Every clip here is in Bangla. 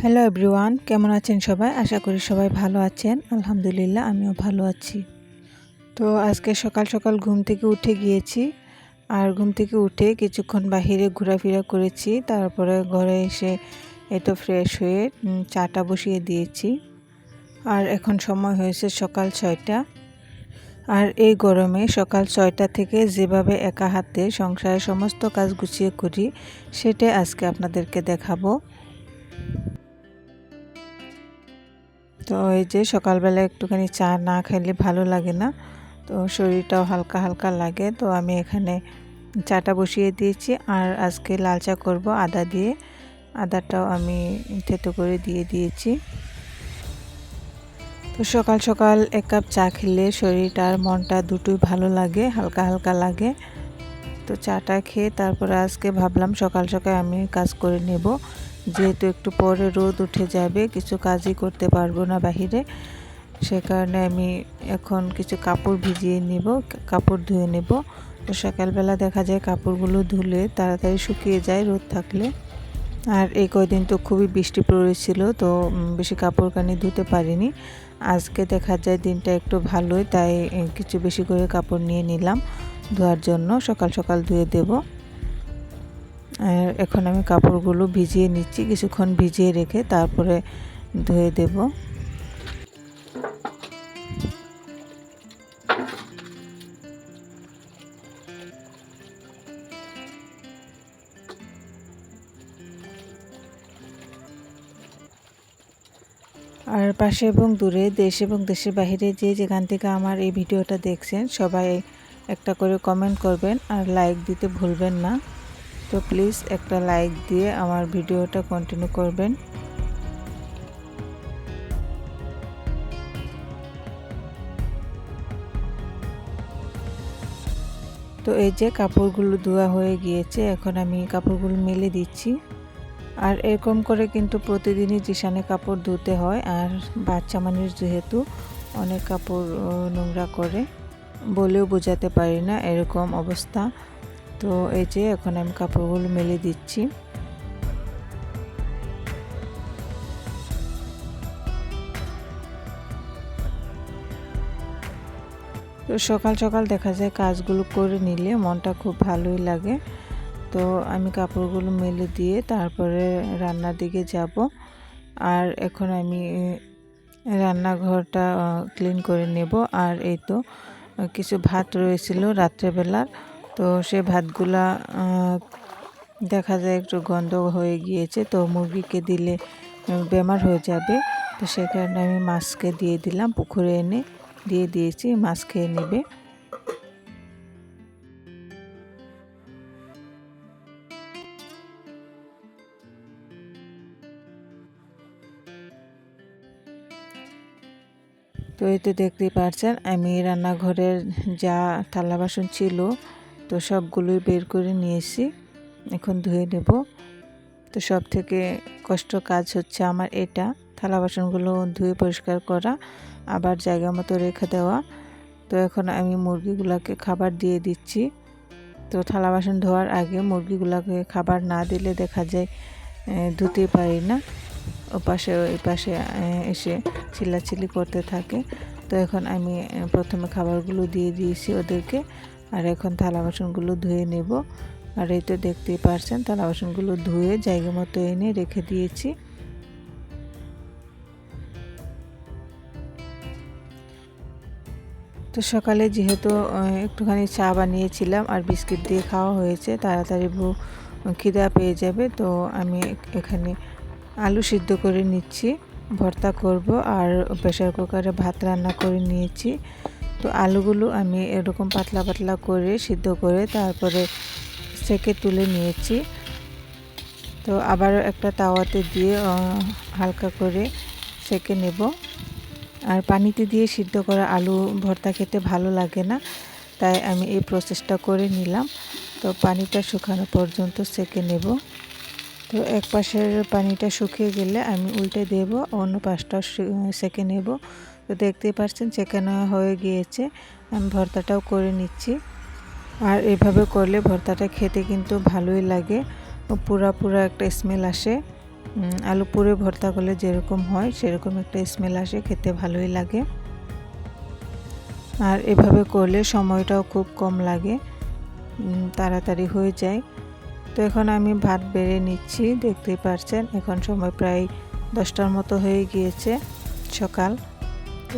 হ্যালো এভরিওয়ান কেমন আছেন সবাই? আশা করি সবাই ভালো আছেন। আলহামদুলিল্লাহ, আমিও ভালো আছি। তো আজকে সকাল সকাল ঘুম থেকে উঠে গিয়েছি। আর ঘুম থেকে উঠে কিছুক্ষণ বাহিরে ঘোরাফেরা করেছি। তারপরে ঘরে এসে এতো ফ্রেশ হয়ে চাটা বসিয়ে দিয়েছি। আর এখন সময় হয়েছে সকাল ছয়টা। আর এই গরমে সকাল ছয়টা থেকে যেভাবে একা হাতে সংসারের সমস্ত কাজ গুছিয়ে করি, সেটাই আজকে আপনাদেরকে দেখাবো। তো এই যে সকালবেলা একটুখানি চা না খেলে ভালো লাগে না, তো শরীরটাও হালকা হালকা লাগে, তো আমি এখানে চাটা বসিয়ে দিয়েছি আর আজকে লাল চা করব আদা দিয়ে। আদাটাও আমি থেতো করে দিয়ে দিয়েছি। তো সকাল সকাল এক কাপ চা খেলে শরীরটা আর মনটা দুটোই ভালো লাগে, হালকা হালকা লাগে। তো চাটা খেয়ে তারপরে আজকে ভাবলাম সকাল সকাল আমি কাজ করে নেব। যেহেতু একটু পরে রোদ উঠে যাবে, কিছু কাজই করতে পারব না বাহিরে। সে কারণে আমি এখন কিছু কাপড় ভিজিয়ে নিব, কাপড় ধুয়ে নেব। তো সকালবেলা দেখা যায় কাপড়গুলো ধুলে তাড়াতাড়ি শুকিয়ে যায় রোদ থাকলে। আর এই কয়দিন তো খুবই বৃষ্টি পড়েছিল, তো বেশি কাপড় কানি ধুতে পারিনি। আজকে দেখা যায় দিনটা একটু ভালোই, তাই কিছু বেশি করে কাপড় নিয়ে নিলাম ধোয়ার জন্য। সকাল সকাল ধুয়ে দেবো। আর এখন আমি কাপড়গুলো ভিজিয়ে নিচ্ছি, কিছুক্ষণ ভিজিয়ে রেখে তারপরে ধুয়ে দেব। আর পাশে এবং দূরে, দেশ এবং দেশের বাহিরে যে যেখান থেকে আমার এই ভিডিওটা দেখছেন, সবাই একটা করে কমেন্ট করবেন আর লাইক দিতে ভুলবেন না। তো প্লিজ একটা লাইক দিয়ে আমার ভিডিওটা কন্টিনিউ করবেন। তো এই যে কাপড়গুলো ধোয়া হয়ে গিয়েছে, এখন আমি কাপড়গুলো মেলে দিচ্ছি। আর এরকম করে কিন্তু প্রতিদিনই জিসানে কাপড় ধুতে হয়, আর বাচ্চা মানুষ যেহেতু অনেক কাপড় নোংরা করে, বলেও বোঝাতে পারি না এরকম অবস্থা। তো এই যে এখন আমি কাপড়গুলো মেলে দিচ্ছি। তো সকাল সকাল দেখা যায় কাজগুলো করে নিলে মনটা খুব ভালোই লাগে। তো আমি কাপড়গুলো মেলে দিয়ে তারপরে রান্নার দিকে যাব। আর এখন আমি রান্নাঘরটা ক্লিন করে নেব। আর এই তো কিছু ভাত রয়েছিল রাত্রেবেলার। তো সে ভাতগুলা দেখা যায় একটু গন্ধ হয়ে গিয়েছে, তো মুরগিকে দিলে বেমার হয়ে যাবে। তো সে কারণে আমি মাছকে দিয়ে দিলাম, পুকুরে এনে দিয়ে দিয়েছি, মাছ খেয়ে নেবে। তো এই তো দেখতেই পারছেন, আমি রান্নাঘরের যা থালা বাসন ছিল তো সবগুলোই বের করে নিয়েছি এখন ধুয়ে নেব। তো সব থেকে কষ্ট কাজ হচ্ছে আমার এটা। থালা বাসনগুলো ধুয়ে পরিষ্কার করা, আবার জায়গা মতো রেখে দেওয়া। তো এখন আমি মুরগিগুলোকে খাবার দিয়ে দিচ্ছি। তো থালা বাসন ধোয়ার আগে মুরগিগুলোকে খাবার না দিলে দেখা যায় ধুতে পারি না। ও পাশে ওই পাশে এসে চিল্লাচিল্লি করতে থাকে। তো এখন আমি প্রথমে খাবারগুলো দিয়ে দিয়েছি ওদেরকে। আর এখন থালা বাসনগুলো ধুয়ে নেব। আর এই তো দেখতেই পারছেন, থালা বাসনগুলো ধুয়ে জায়গা মতো এনে রেখে দিয়েছি। তো সকালে যেহেতু একটুখানি চা বানিয়েছিলাম আর বিস্কিট দিয়ে খাওয়া হয়েছে, তাড়াতাড়ি বউ খিদা পেয়ে যাবে, তো আমি এখানে আলু সিদ্ধ করে নিচ্ছি, ভর্তা করব আর প্রেশার কুকারে ভাত রান্না করে নিয়েছি। তো আলুগুলো আমি এরকম পাতলা পাতলা করে সিদ্ধ করে তারপরে সেকে তুলে নিয়েছি। তো আবারও একটা তাওয়াতে দিয়ে হালকা করে সেকে নেব। আর পানিতে দিয়ে সিদ্ধ করা আলু ভর্তা খেতে ভালো লাগে না, তাই আমি এই প্রসেসটা করে নিলাম। তো পানিটা শুকানো পর্যন্ত সেকে নেব। তো এক পাশের পানিটা শুকিয়ে গেলে আমি উল্টে দেব, অন্য পাশটা সেকে নেব। তো দেখতেই পাচ্ছেন সেখানে হয়ে গিয়েছে। আমি ভর্তাটাও করে নিচ্ছি। আর এভাবে করলে ভর্তাটা খেতে কিন্তু ভালোই লাগে। পুরা পুরা একটা স্মেল আসে। আলু পুরে ভর্তা করলে যেরকম হয়, সেরকম একটা স্মেল আসে, খেতে ভালোই লাগে। আর এভাবে করলে সময়টাও খুব কম লাগে। তাড়াতাড়ি হয়ে যায়। তো এখন আমি ভাত বেড়ে নিচ্ছি, দেখতেই পারছেন। এখন সময় প্রায় দশটার মতো হয়ে গিয়েছে সকাল।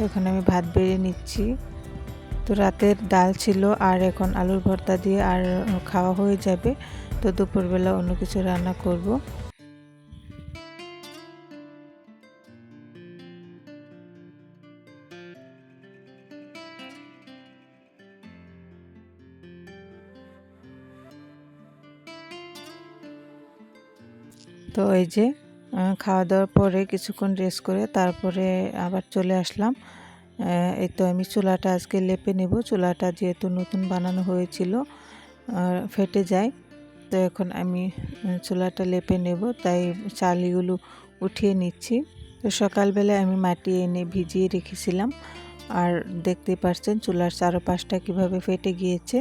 এখন আমি ভাত বেড়ে নিচ্ছি। তো রাতের ডাল ছিল আর এখন আলুর ভর্তা দিয়ে আর খাওয়া হয়ে যাবে। তো দুপুরবেলা অন্য কিছু রান্না করব। তো এই যে খাওয়া দাওয়ার পরে কিছুক্ষণ রেস্ট করে তারপরে আবার চলে আসলাম। এই তো আমি চুলাটা আজকে লেপে নেব। চুলাটা যেহেতু নতুন বানানো হয়েছিল ফেটে যায়, তো এখন আমি চুলাটা লেপে নেব। তাই চালিগুলো উঠিয়ে নিচ্ছি। তো সকালবেলায় আমি মাটি এনে ভিজিয়ে রেখেছিলাম। আর দেখতেই পাচ্ছেন চুলার চারপাশটা কীভাবে ফেটে গিয়েছে।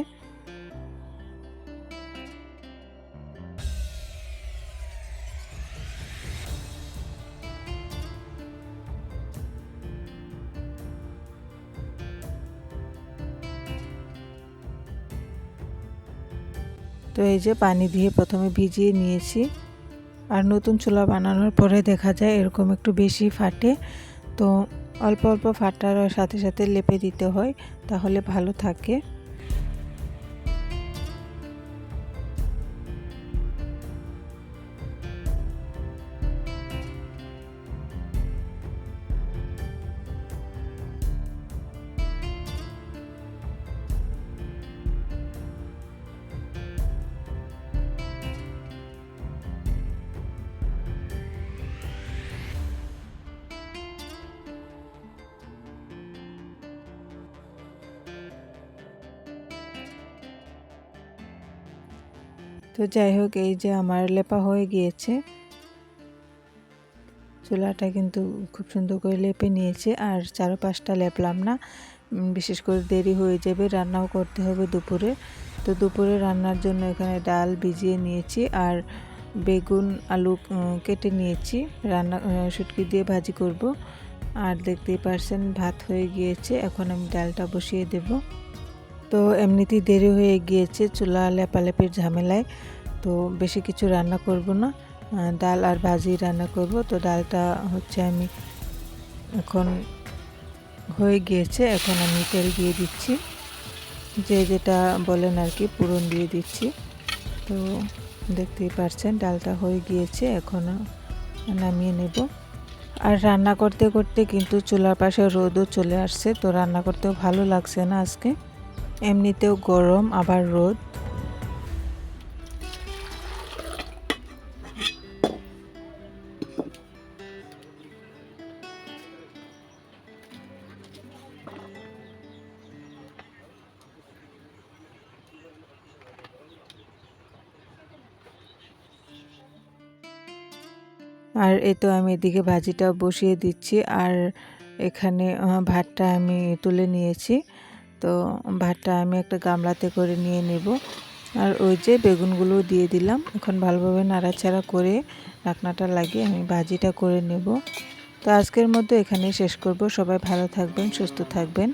তো এই যে পানি দিয়ে প্রথমে ভিজিয়ে নিয়েছি। আর নতুন চুলা বানানোর পরে দেখা যায় এরকম একটু বেশি ফাটে। তো অল্প অল্প ফাটার সাথে সাথে লেপে দিতে হয়, তাহলে ভালো থাকে। তো যাই হোক, এই যে আমার লেপা হয়ে গিয়েছে। চুলাটা কিন্তু খুব সুন্দর করে লেপে নিয়েছে, আর চারপাশটা লেপলাম না। বিশেষ করে দেরি হয়ে যাবে, রান্নাও করতে হবে দুপুরে। তো দুপুরে রান্নার জন্য এখানে ডাল ভিজিয়ে নিয়েছি, আর বেগুন, আলু কেটে নিয়েছি। রান্না শুটকি দিয়ে ভাজি করব। আর দেখতেই পারছেন, ভাত হয়ে গিয়েছে, এখন আমি ডালটা বসিয়ে দেব। তো এমনিতেই দেরি হয়ে গিয়েছে চুলা লেপালেপির ঝামেলায়। তো বেশি কিছু রান্না করব না ডাল আর ভাজি রান্না করব। তো ডালটা হচ্ছে আমি এখন হয়ে গিয়েছে, এখন আমি তেল দিয়ে দিচ্ছি। যে যেটা বলেন আর কি, পুরন দিয়ে দিচ্ছি। তো দেখতেই পারছেন, ডালটা হয়ে গিয়েছে এখন নামিয়ে নেব। আর রান্না করতে করতে কিন্তু চুলার পাশে রোদও চলে আসছে, তো রান্না করতেও ভালো লাগছে না আজকে। এমনিতেও গরম, আবার রোদ। আর এই তো আমি এদিকে ভাজিটা বসিয়ে দিচ্ছি, আর এখানে ভাতটা আমি তুলে নিয়েছি। তো ভাতটা আমি একটা গামলাতে করে নিয়ে নেব। আর ওই যে বেগুনগুলো দিয়ে দিলাম। এখন ভালোভাবে নাড়াচাড়া করে রাখনাটা লাগিয়ে আমি ভাজিটা করে নেব। তো আজকের মধ্যে এখানেই শেষ করব। সবাই ভালো থাকবেন, সুস্থ থাকবেন।